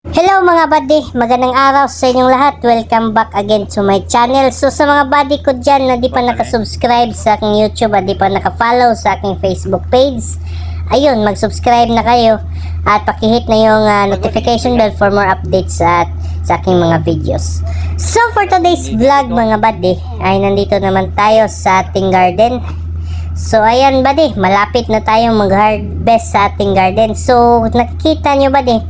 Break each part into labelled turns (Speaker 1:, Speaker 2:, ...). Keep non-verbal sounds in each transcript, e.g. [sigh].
Speaker 1: Hello mga buddy, magandang araw sa inyong lahat. Welcome back again to my channel. So sa mga buddy ko dyan na di pa nakasubscribe sa aking YouTube at di pa nakafollow sa aking Facebook page, ayun, mag-subscribe na kayo at pakihit na yung ah, notification bell for more updates at sa aking mga videos. So for today's vlog mga buddy, ay nandito naman tayo sa ating garden. So ayan buddy, malapit na tayong mag-harvest sa ating garden. So nakikita nyo buddy,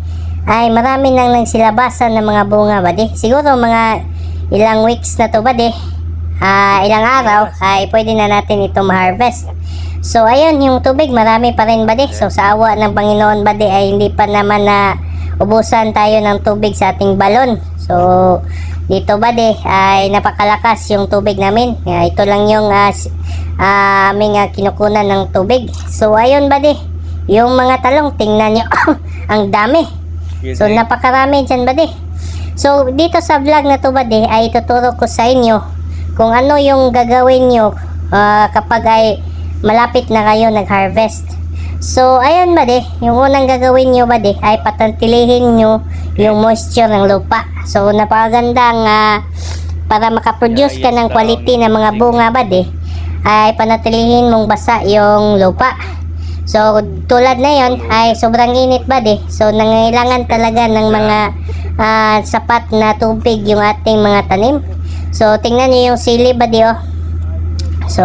Speaker 1: ay marami nang nagsilabasan ng mga bunga buddy. Siguro mga ilang weeks na to buddy. Ah, ilang araw ay pwede na natin ito ma-harvest. So ayun, yung tubig marami pa rin buddy. So sa awa ng Panginoon buddy ay hindi pa naman na ubusan tayo ng tubig sa ating balon. So dito buddy ay napakalakas yung tubig namin. Ah, ito lang yung s- ah, aming ah, kinukunan ng tubig. So ayun buddy, yung mga talong tingnan nyo [coughs] ang dami. So napakarami dyan buddy. So dito sa vlog na to buddy ay ituturo ko sa inyo kung ano yung gagawin nyo ah, kapag ay malapit na kayo nag-harvest. So ayun buddy, yung unang gagawin nyo buddy ay patantilihin nyo yung moisture ng lupa. So napakagandang ah, para makaproduce ka ng quality ng mga bunga buddy ay panatilihin mong basa yung lupa. So, tulad na yon ay sobrang init ba di? So, nangailangan talaga ng mga ah, sapat na tubig yung ating mga tanim. So, tingnan niyo yung sili ba di oh. So,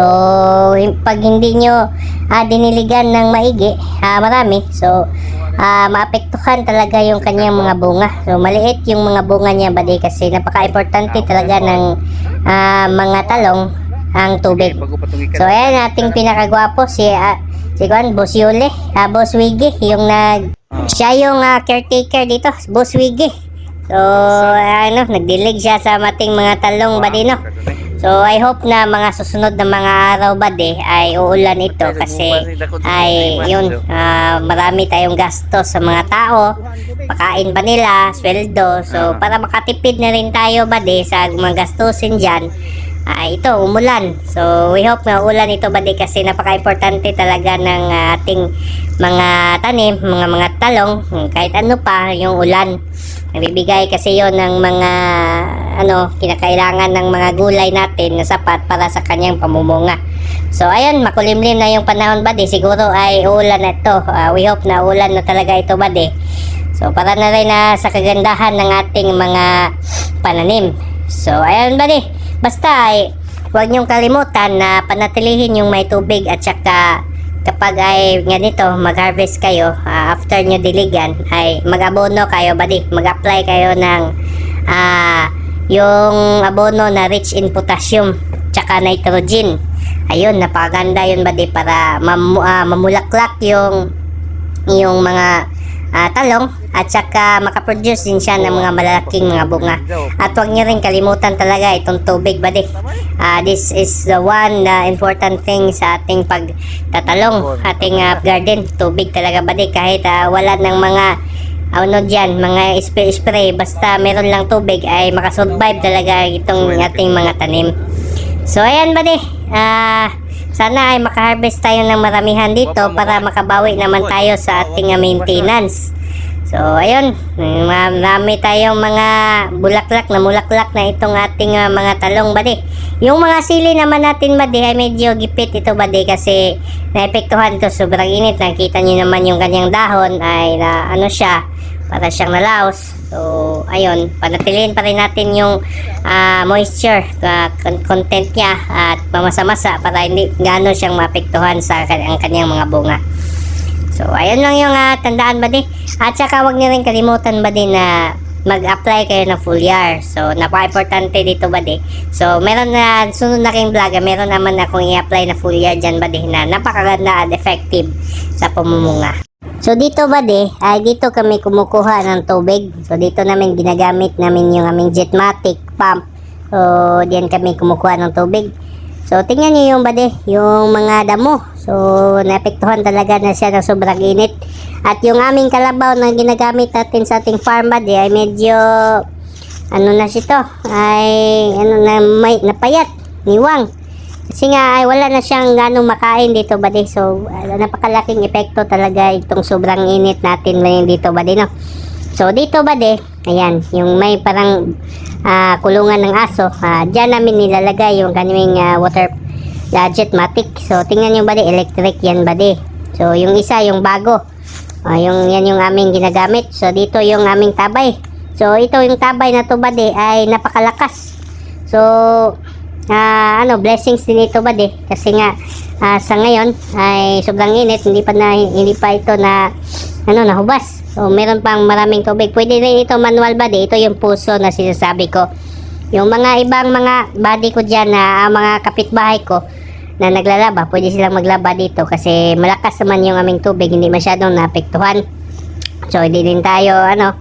Speaker 1: pag hindi nyo ah, diniligan ng maigi, ah, marami, so, ah, maapektuhan talaga yung kanyang mga bunga. So, maliit yung mga bunga niya ba di? Kasi napaka-importante talaga ng ah, mga talong ang tubig. So ayan ating pinakagwapo si ah, si Juan Boss Yule, ah, Boss Wiggy, yung nag siya yung ah, caretaker dito, Boss Wiggy. So ano, nagdilig siya sa mating mga talong badino. So I hope na mga susunod na mga araw bade ay uulan ito kasi ay yun ah, marami tayong gasto sa mga tao, pakain pa nila, sweldo. So para makatipid na rin tayo bade sa mga gastusin diyan ah, ito, umulan. So, we hope na ulan ito ba kasi napaka-importante talaga ng ah, ating mga tanim, mga mga talong, hmm, kahit ano pa, yung ulan. Nagbibigay kasi yon ng mga ano, kinakailangan ng mga gulay natin na sapat para sa kanyang pamumunga. So, ayun, makulimlim na yung panahon ba Siguro ay uulan na ito. Ah, we hope na ulan na talaga ito ba So, para na rin na sa kagandahan ng ating mga pananim. So, ayun ba Basta ay huwag niyong kalimutan na panatilihin yung may tubig at saka kapag ay ganito mag-harvest kayo ah, after nyo diligan ay mag-abono kayo buddy. Mag-apply kayo ng ah, yung abono na rich in potassium tsaka nitrogen. Ayun napakaganda yun buddy para mamu- ah, mamulaklak yung yung mga ah, talong at saka makaproduce din siya ng mga malalaking mga bunga. At huwag niyo rin kalimutan talaga itong tubig buddy. Ah, this is the one na important thing sa ating pagtatalong, ating ah, garden. Tubig talaga buddy kahit ah, wala ng mga ano dyan, mga spray-spray, basta meron lang tubig ay makasurvive talaga itong ating mga tanim. So ayan buddy, ah sana ay makaharvest tayo ng maramihan dito para makabawi naman tayo sa ating maintenance. So ayun, marami tayong mga bulaklak na mulaklak na itong ating ah, mga talong buddy. Yung mga sili naman natin buddy ay medyo gipit ito buddy kasi naepektuhan to sobrang init. Nakita niyo naman yung kanyang dahon ay na ano siya, para siyang nalaos. So, ayun, panatilihin pa rin natin yung ah, moisture, con- content niya at mamasa-masa para hindi gaano siyang maapektuhan sa ang kanyang mga bunga. So, ayun lang yung ah, tandaan ba At saka huwag niyo rin kalimutan ba na mag-apply kayo ng full year. So, napaka-importante dito ba So, meron na, sunod na king vlog, meron naman akong i-apply na full year dyan ba na napakaganda at effective sa pumumunga. So dito ba de, ay dito kami kumukuha ng tubig. So dito namin ginagamit namin yung aming jetmatic pump. So diyan kami kumukuha ng tubig. So tingnan niyo yung bade, yung mga damo. So naapektuhan talaga na siya ng sobrang init. At yung aming kalabaw na ginagamit natin sa ating farm bade ay medyo ano na siya to, ay ano na may napayat, niwang. Kasi nga ay wala na siyang ganong makain dito ba So uh, napakalaking epekto talaga itong sobrang init natin ngayon dito ba no? So dito ba ayan, yung may parang ah, kulungan ng aso, ah, dyan namin nilalagay yung kaniming ah, water gadget matic. So tingnan nyo ba electric yan ba. So yung isa, yung bago, ah, yung, yan yung aming ginagamit. So dito yung aming tabay. So ito yung tabay na to ba ay napakalakas. So ah, ano, blessings din ito ba de, kasi nga ah, sa ngayon ay sobrang init, hindi pa na hindi pa ito na ano nahubas. So meron pang maraming tubig. Pwede rin ito manual body. Ito yung puso na sinasabi ko. Yung mga ibang mga body ko diyan na ah, mga kapitbahay ko na naglalaba, pwede silang maglaba dito kasi malakas naman yung aming tubig, hindi masyadong naapektuhan. So hindi din tayo ano,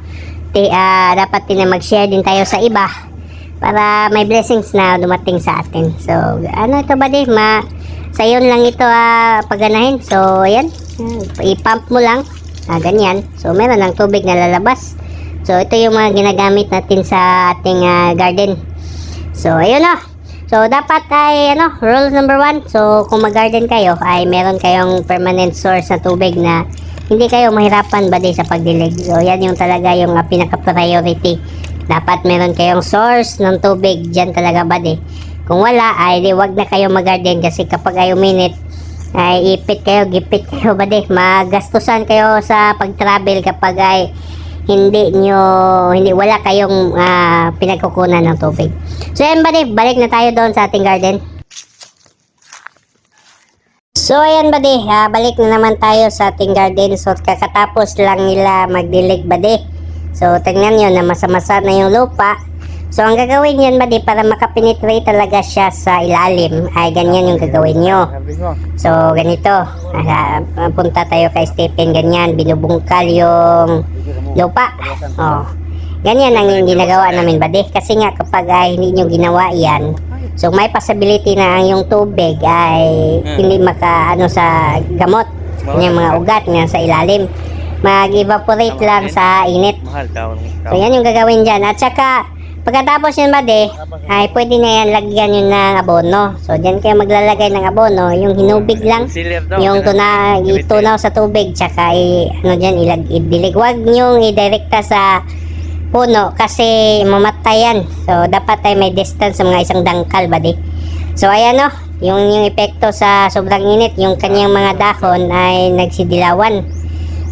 Speaker 1: ti, ah, dapat din na mag-share din tayo sa iba para may blessings na dumating sa atin. So, ano ito ba di? Ma, sa yun lang ito ah, paganahin. So, ayan. Ah, I-pump mo lang. Ah, ganyan. So, meron ng tubig na lalabas. So, ito yung mga ginagamit natin sa ating ah, garden. So, ayun na. So, dapat ay, ano, rule number one. So, kung mag-garden kayo, ay meron kayong permanent source na tubig na hindi kayo mahirapan ba sa pagdilig. So, yan yung talaga yung ah, pinaka-priority. Dapat meron kayong source ng tubig. Diyan talaga ba di. Kung wala, ay di wag na kayo mag-garden kasi kapag ay uminit, ay ipit kayo, gipit kayo ba di. Magastusan kayo sa pag-travel kapag ay hindi nyo, hindi, wala kayong ah, pinagkukunan ng tubig. So yan ba balik na tayo doon sa ating garden. So ayan ba ah, balik na naman tayo sa ating garden. So kakatapos lang nila magdilig ba. So tingnan nyo na masa-masa na yung lupa. So ang gagawin yan ba di para makapenetrate talaga siya sa ilalim ay ganyan yung gagawin nyo. So ganito, ah, punta tayo kay Stephen ganyan, binubungkal yung lupa. Oh. Ganyan ang ginagawa namin ba di. Kasi nga kapag ay hindi nyo ginawa yan, so may possibility na ang yung tubig ay hindi maka ano sa gamot. Yung mga ugat nga sa ilalim. Mag-evaporate lang sa init. So yan yung gagawin dyan. At saka pagkatapos yan bade, ay pwede na yan lagyan yun ng abono. So dyan kayo maglalagay ng abono. Yung hinubig lang, yung tuna, itunaw sa tubig, tsaka i, ano dyan, ilag, idilig. Huwag nyong idirekta sa puno kasi mamatay yan. So dapat ay may distance sa mga isang dangkal bade. So ayan o, yung, yung epekto sa sobrang init, yung kanyang mga dahon ay nagsidilawan.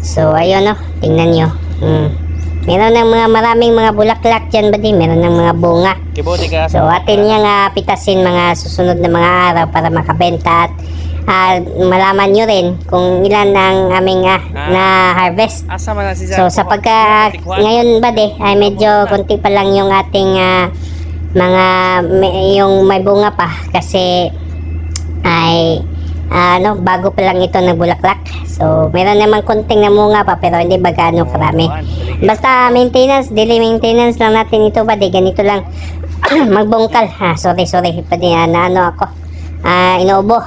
Speaker 1: So ayun o, tingnan nyo. Hmm. Meron ng mga maraming mga bulaklak dyan ba di? Meron ng mga bunga. So atin niyang ah, pitasin mga susunod na mga araw para makabenta at ah, malaman nyo rin kung ilan ang aming ah, na harvest.
Speaker 2: Asa man na si
Speaker 1: So sa pagka ngayon ba de ay medyo konti pa lang yung ating ah, mga may- yung may bunga pa kasi ay ano bago pa lang ito nagbulaklak. So meron naman konting namunga pa pero hindi ba gaano karami. Basta maintenance, daily maintenance lang natin ito ba de ganito lang [clears throat] magbungkal. Ha, sorry sorry pa di na ano ako. Ah inuubo.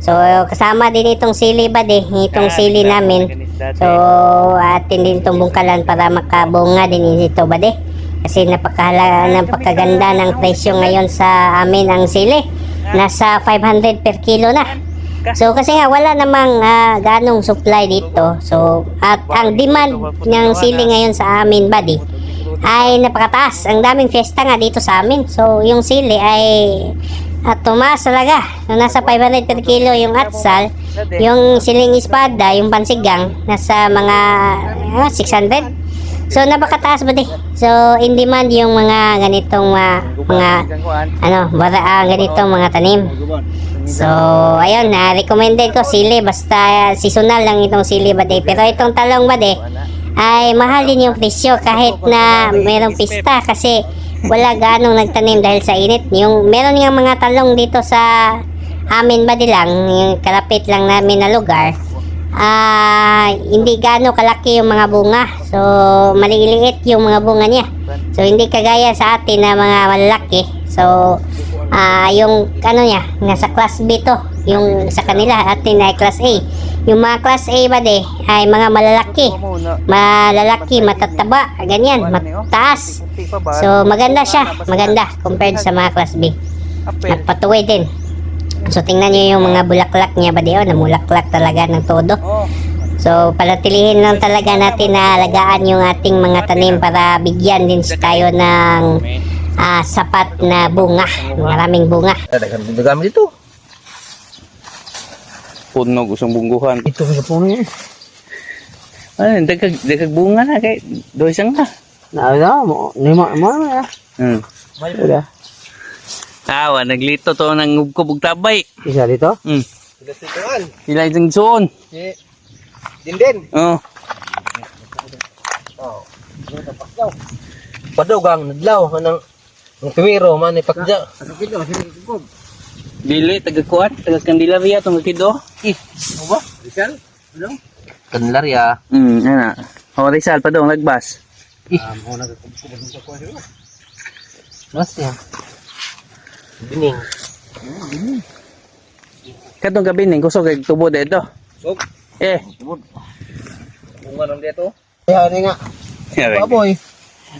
Speaker 1: So kasama din itong sili ba de itong sili namin. So, atin din itong bungkalan para makabunga din ito ba de? Kasi napakahalaga, napakaganda ng presyo ngayon sa amin ang sili. Nasa 500 per kilo na. So, kasi nga wala namang ah, ganong supply dito. So, at ang demand ng sili ngayon sa amin di? ay napakataas. Ang daming fiesta nga dito sa amin. So, yung sili ay at tumaas talaga. So, nasa 500 per kilo yung atsal. Yung siling espada, yung pansigang, nasa mga ah, 600. So, napakataas ba di? So, in demand yung mga ganitong ah, mga ano, bara, ah, ganitong mga tanim. So, ayun, na recommended ko sili basta seasonal lang itong sili ba di? Pero itong talong ba di? ay mahal din yung presyo kahit na merong pista kasi wala ganong nagtanim dahil sa init. Yung meron nga mga talong dito sa amin ba di lang, yung kalapit lang namin na lugar. Ah, hindi gaano kalaki yung mga bunga. So, maliliit yung mga bunga niya. So, hindi kagaya sa atin na mga malalaki. So, ah, yung ano niya, nasa class B to. Yung sa kanila, atin ay class A. Yung mga class A ba de, ay mga malalaki. Malalaki, matataba, ganyan, mataas. So, maganda siya. Maganda compared sa mga class B. At patuloy din. So, tingnan nyo yung mga bulaklak niya ba di? Oh, namulaklak talaga ng todo. So, panatilihin lang talaga natin na alagaan yung ating mga tanim para bigyan din tayo ng ah, sapat na bunga. Maraming bunga.
Speaker 2: Daghan din gamit ito.
Speaker 3: Punog usang bungguhan.
Speaker 2: Ito sa puno niya.
Speaker 3: Ay, dagag dagag bunga na kay doy sang na.
Speaker 2: Na na mo, ni mo mo na.
Speaker 3: Hmm.
Speaker 2: Wala.
Speaker 3: Tawa naglito to nang ngubkob og tabay.
Speaker 2: Isa dito.
Speaker 3: Hmm.
Speaker 2: Dituan.
Speaker 3: Sila isang suon.
Speaker 2: Si Dinden.
Speaker 3: Oh.
Speaker 2: Padugang nadlaw kanang ang tumiro man ni pakja.
Speaker 3: Dili taga kuat, taga Candelaria tong kido.
Speaker 2: Eh, ano ba? Rizal? Ano? Kanlarya.
Speaker 3: Hmm, ana. Oh, Rizal pa dong nagbas.
Speaker 2: Mas ya. Bining.
Speaker 3: Katong gabi ning kusog kay tubo dito.
Speaker 2: Sog.
Speaker 3: Eh.
Speaker 2: Bunga nang dito. Kaya ni nga. Baboy.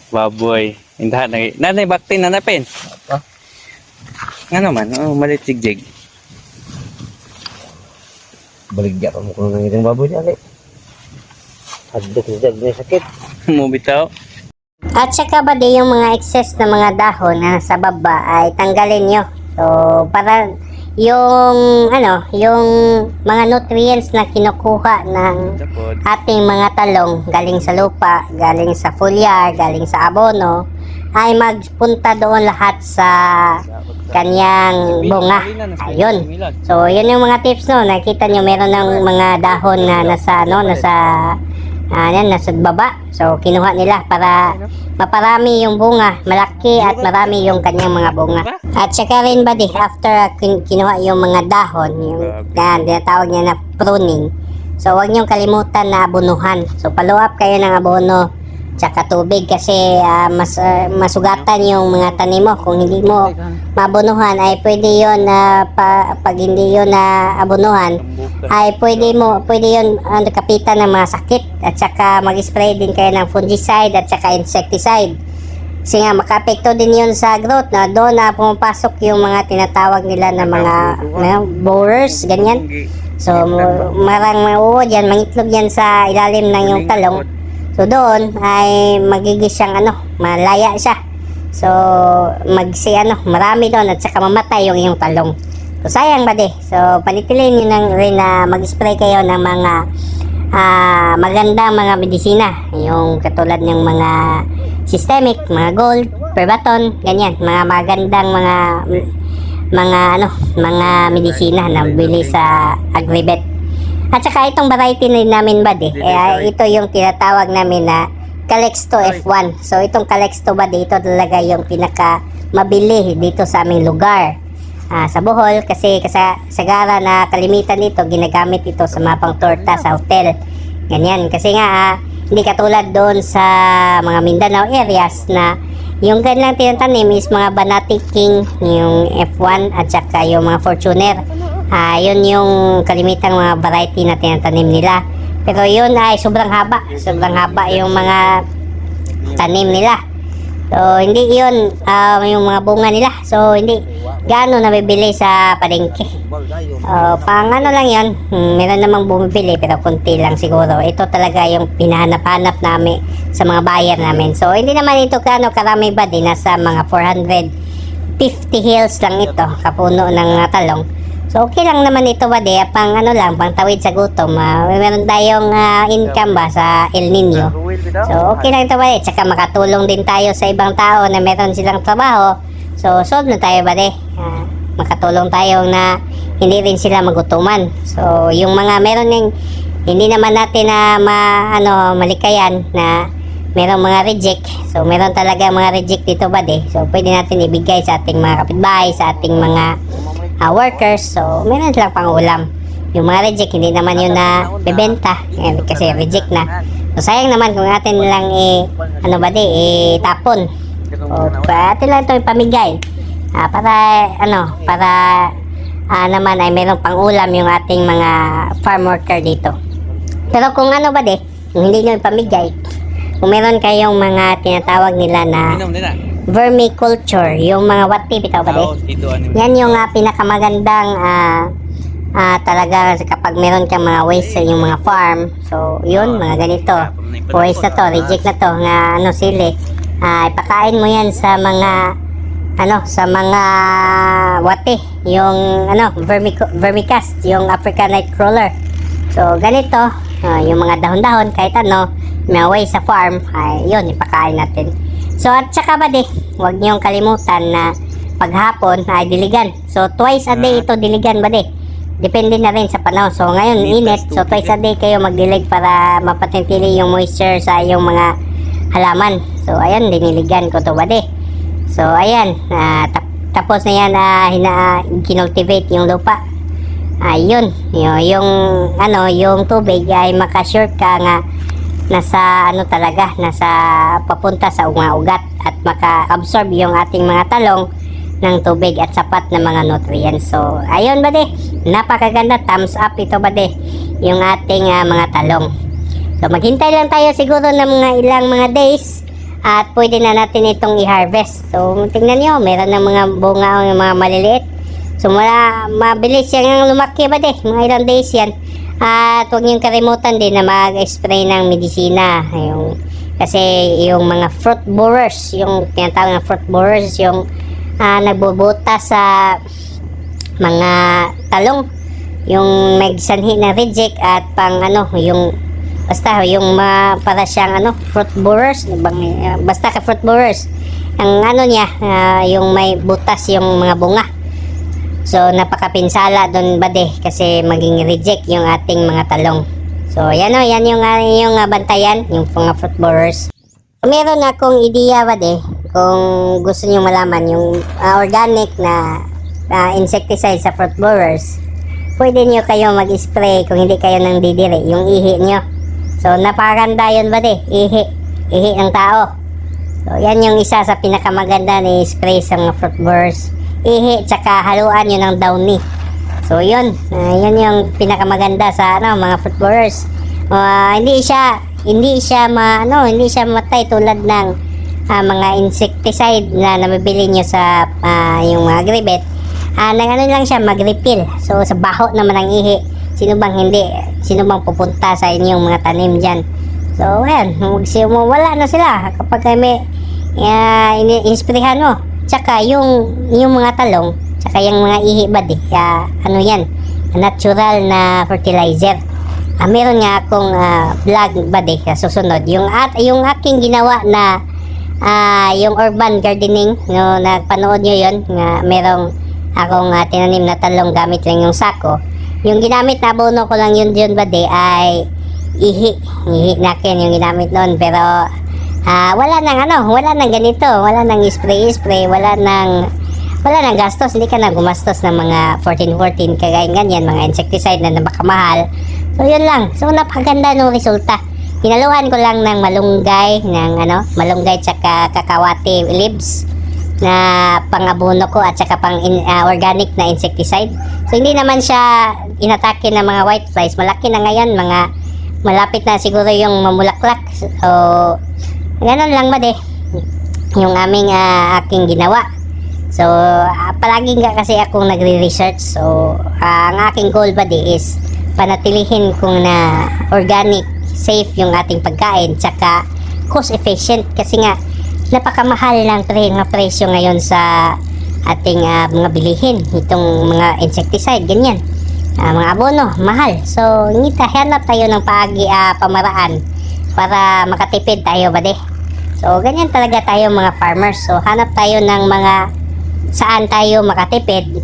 Speaker 3: Baboy. Indahan na. Nanay bakti na napin.
Speaker 2: Ah.
Speaker 3: Nga naman, oh, malit jigjig.
Speaker 2: Baligya pa mo kung nang baboy dali. Hadok ni jag sakit. [laughs]
Speaker 3: Mubitaw.
Speaker 1: At saka ba di yung mga excess na mga dahon na sa baba ay tanggalin nyo. So, para yung ano, yung mga nutrients na kinukuha ng ating mga talong galing sa lupa, galing sa foliar, galing sa abono, ay magpunta doon lahat sa kanyang bunga. Ayun. So, yun yung mga tips no. Nakita nyo meron ng mga dahon na nasa ano, nasa ah, yan, nasa baba. So, kinuha nila para maparami yung bunga, malaki at marami yung kanyang mga bunga. At saka rin ba di, after ah, kin- kinuha yung mga dahon, yung yan, tinatawag niya na pruning. So, huwag niyong kalimutan na abonuhan. So, follow up kayo ng abono tsaka tubig kasi ah, mas ah, masugatan yung mga tanim mo. Kung hindi mo mabonuhan ay pwede yon na pa, pag hindi yon na abonuhan ay pwede mo pwede yon uh, kapitan ng mga sakit at saka mag-spray din kayo ng fungicide at saka insecticide. Kasi nga makapekto din yun sa growth na doon na pumapasok yung mga tinatawag nila na mga ano, borers, ganyan. So, marang mauod yan, mangitlog yan sa ilalim ng yung talong. So, doon ay magigis siyang ano, malaya siya. So, magsi ano, marami doon at saka mamatay yung iyong talong. So, sayang ba di? So, panitilin nyo nang rin na mag-spray kayo ng mga ah, magandang mga medisina. Yung katulad ng mga systemic, mga gold, perbaton, ganyan. Mga magandang mga mga ano, mga medisina na bili sa Agribet. At saka itong variety na namin bad eh, eh, ito yung tinatawag namin na Calexto F1. So itong Calexto bad ito talaga yung pinaka mabili dito sa aming lugar. Ah, sa Bohol kasi sa sagara na kalimitan dito ginagamit ito sa mga pang torta sa hotel. Ganyan kasi nga ah, hindi katulad doon sa mga Mindanao areas na yung kanilang tinatanim is mga Banati King, yung F1 at saka yung mga Fortuner. Ah, yun yung kalimitang mga variety na tinatanim nila. Pero yun ay sobrang haba. Sobrang haba yung mga tanim nila. So, hindi yun ah, yung mga bunga nila. So, hindi gaano nabibili sa palengke. Uh, pang ano lang yun, hmm, meron namang bumibili pero konti lang siguro. Ito talaga yung pinahanap-hanap namin sa mga buyer namin. So, hindi naman ito kano karami ba din, nasa mga 450 hills lang ito, kapuno ng talong. So, okay lang naman ito ba di, pang ano lang, pang tawid sa gutom. Ah, meron tayong ah, income ba sa El Nino. So, okay lang ito ba di, tsaka makatulong din tayo sa ibang tao na meron silang trabaho. So, solve na tayo ba di. Ah, makatulong tayo na hindi rin sila magutuman. So, yung mga meron ng hindi naman natin na ma, ano, malikayan na merong mga reject. So, meron talaga mga reject dito ba di. So, pwede natin ibigay sa ating mga kapitbahay, sa ating mga ah, workers. So, meron silang pang ulam. Yung mga reject, hindi naman yun na bebenta. Eh, kasi reject na. So, sayang naman kung atin lang i, ano ba di, itapon. O, pa- atin lang ito ipamigay. Ah, para, ano, para ah, naman ay mayroong pang ulam yung ating mga farm worker dito. Pero kung ano ba di, kung hindi nyo ipamigay, kung meron kayong mga tinatawag nila na. Vermiculture, yung mga wati, bitaw ba di?
Speaker 3: Tao, dito ano.
Speaker 1: Yan yung ah, pinakamagandang ah, ah, talaga kapag meron kang mga waste sa yung mga farm, so yun, mga ganito. Waste na to, reject na to, nga ano sili. Ah, ipakain mo yan sa mga ano, sa mga wate, yung ano, vermic- vermicast, yung African Nightcrawler. So, ganito, ah, yung mga dahon-dahon, kahit ano, may waste sa farm, ay yun, ipakain natin. So, at saka ba di, huwag niyong kalimutan na paghapon ay diligan. So, twice a day ito diligan ba di? Depende na rin sa panahon. So, ngayon, init. So, twice a day kayo magdilig para mapatintili yung moisture sa iyong mga halaman. So, ayan, diniligan ko to ba di? So, ayan. ah, tap- tapos na yan, ah, hina, kinultivate yung lupa. Ayun, yung, yung ano, yung tubig ay makasure ka nga nasa ano talaga, nasa papunta sa mga ugat at maka-absorb yung ating mga talong ng tubig at sapat na mga nutrients. So, ayun ba de? Napakaganda, thumbs up ito ba de? Yung ating ah, mga talong. So, maghintay lang tayo siguro ng mga ilang mga days at pwede na natin itong i-harvest. So, tingnan nyo, meron ng mga bunga o mga maliliit. So, mula, mabilis yan lumaki ba de? Mga ilang days yan. At huwag niyong kalimutan din na mag-spray ng medisina. Yung, kasi yung mga fruit borers, yung tinatawag na fruit borers, yung ah, nagbubuta sa mga talong. Yung nagsanhi na reject at pang ano, yung basta yung ma, para siyang ano, fruit borers, basta ka fruit borers. Ang ano niya, ah, yung may butas yung mga bunga. So, napakapinsala doon ba de kasi maging reject yung ating mga talong. So, yan o, yan yung, uh, yung ah, bantayan, yung mga fruit borers. Meron akong ideya ba de, kung gusto niyo malaman yung ah, organic na ah, insecticide sa fruit borers, pwede niyo kayo mag-spray kung hindi kayo nang didiri, yung ihi niyo. So, napakaganda yun ba de, ihi, ihi ng tao. So, yan yung isa sa pinakamaganda ni spray sa mga fruit borers. Ihi, tsaka haluan yun ng downy. So, yun. Ah, yun yung pinakamaganda sa ano, mga fruit borers. Ah, hindi siya, hindi siya ma, ano, hindi siya matay tulad ng ah, mga insecticide na nabibili nyo sa ah, yung mga gribet. Ah, nang ano lang siya, mag-refill. So, sa baho naman ang ihi. Sino bang hindi? Sino bang pupunta sa inyong mga tanim dyan? So, ayan, huwag siya wala na sila kapag may uh, ini-inspirahan mo. Tsaka yung, yung mga talong, tsaka yung mga ihi ba di, ah, ano yan, natural na fertilizer. Ah, meron nga akong ah, vlog ba di, sa susunod. Yung, at, yung aking ginawa na ah, yung urban gardening, no, nagpanood nyo yun, nga merong akong ah, tinanim na talong gamit lang yung sako. Yung ginamit na abono ko lang yun yun ba di, ay ihi. Ihi nakin yung ginamit noon. Pero ah, wala nang ano, wala nang ganito. Wala nang spray-spray. Wala nang wala nang gastos. Hindi ka na gumastos ng mga 14-14 kagaya ganyan, mga insecticide na napakamahal. So yun lang. So napakaganda ng resulta. Hinaluan ko lang ng malunggay, ng ano, malunggay tsaka kakawati leaves na pangabono ko at saka pang in- ah, organic na insecticide. So hindi naman siya inatake ng mga white flies. Malaki na ngayon, mga malapit na siguro yung mamulaklak. So, ganun lang ba de? Yung aming ah, aking ginawa. So, ah, palagi nga kasi akong nagre-research. So, ah, ang aking goal ba di is panatilihin kung na organic, safe yung ating pagkain, tsaka cost efficient. Kasi nga napakamahal ng pre ng presyo ngayon sa ating ah, mga bilihin. Itong mga insecticide ganyan. Ah, mga abono mahal. So ngita hanap tayo ng paagi ah, pamaraan para makatipid tayo ba de so ganyan talaga tayo mga farmers. So hanap tayo ng mga saan tayo makatipid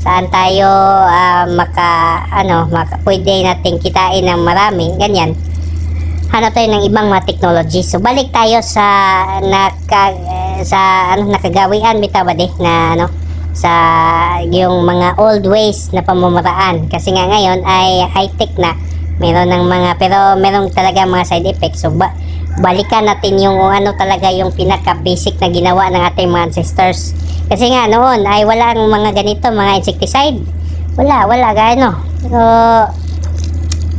Speaker 1: saan tayo ah, maka ano maka, pwede nating kitain ng marami ganyan. Hanap tayo ng ibang mga technology. So balik tayo sa naka, sa ano nakagawian bitaw ba di na ano sa yung mga old ways na pamamaraan. Kasi nga ngayon ay high tech na meron ng mga pero meron talaga mga side effects. So ba, balikan natin yung ano talaga yung pinaka basic na ginawa ng ating mga ancestors. Kasi nga noon ay wala ang mga ganito mga insecticide. Wala wala gaano pero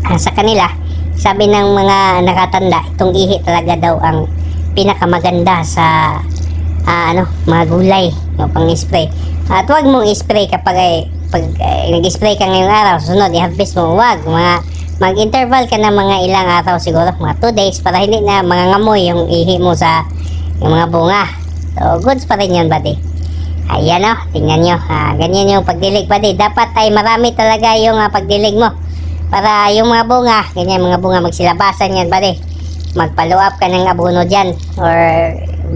Speaker 1: ah, sa kanila sabi ng mga nakatanda itong ihi talaga daw ang pinakamaganda sa ah, ano mga gulay no, pang spray at huwag mong spray kapag ay pag eh, nag-spray ka ngayong araw, sunod, i-harvest mo, wag, mga, mag-interval ka na mga ilang araw siguro, mga 2 days, para hindi na mga ngamoy yung ihi mo sa yung mga bunga. So, goods pa rin yun, buddy. Ayan o, tingnan nyo. Ah, ganyan yung pagdilig, buddy. Dapat ay marami talaga yung ah, pagdilig mo. Para yung mga bunga, ganyan mga bunga, magsilabasan yan, buddy. Magpalo up ka ng abono dyan. Or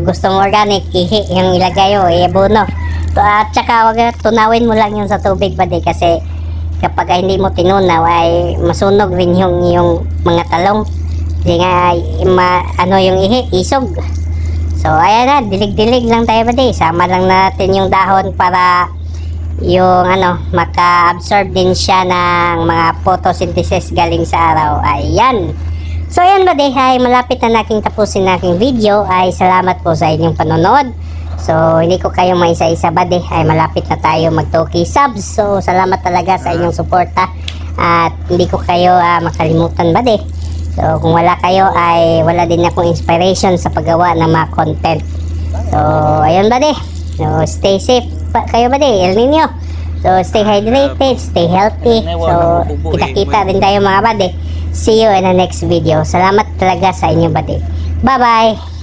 Speaker 1: gusto mo organic, ihi yung ilagay o, i-abono. So, At saka, wag tunawin mo lang yun sa tubig, buddy. Kasi kapag hindi mo tinunaw, ay masunog rin yung, yung mga talong. Kasi nga, ma, ano yung ihi, isog. So, ayan na, dilig-dilig lang tayo ba Sama lang natin yung dahon para yung ano, maka-absorb din siya ng mga photosynthesis galing sa araw. Ayan. So, ayan ba ay malapit na naking tapusin na aking video. Ay, salamat po sa inyong panonood. So, hindi ko kayo maisa-isa ba ay malapit na tayo mag 2K subs. So, salamat talaga sa inyong suporta. At hindi ko kayo ah, makalimutan ba So, kung wala kayo ay wala din akong inspiration sa paggawa ng mga content. So, ayun ba So, stay safe pa kayo ba El Nino. So, stay hydrated, stay healthy. So, kita-kita rin tayo mga bade. See you in the next video. Salamat talaga sa inyo bade. Bye-bye!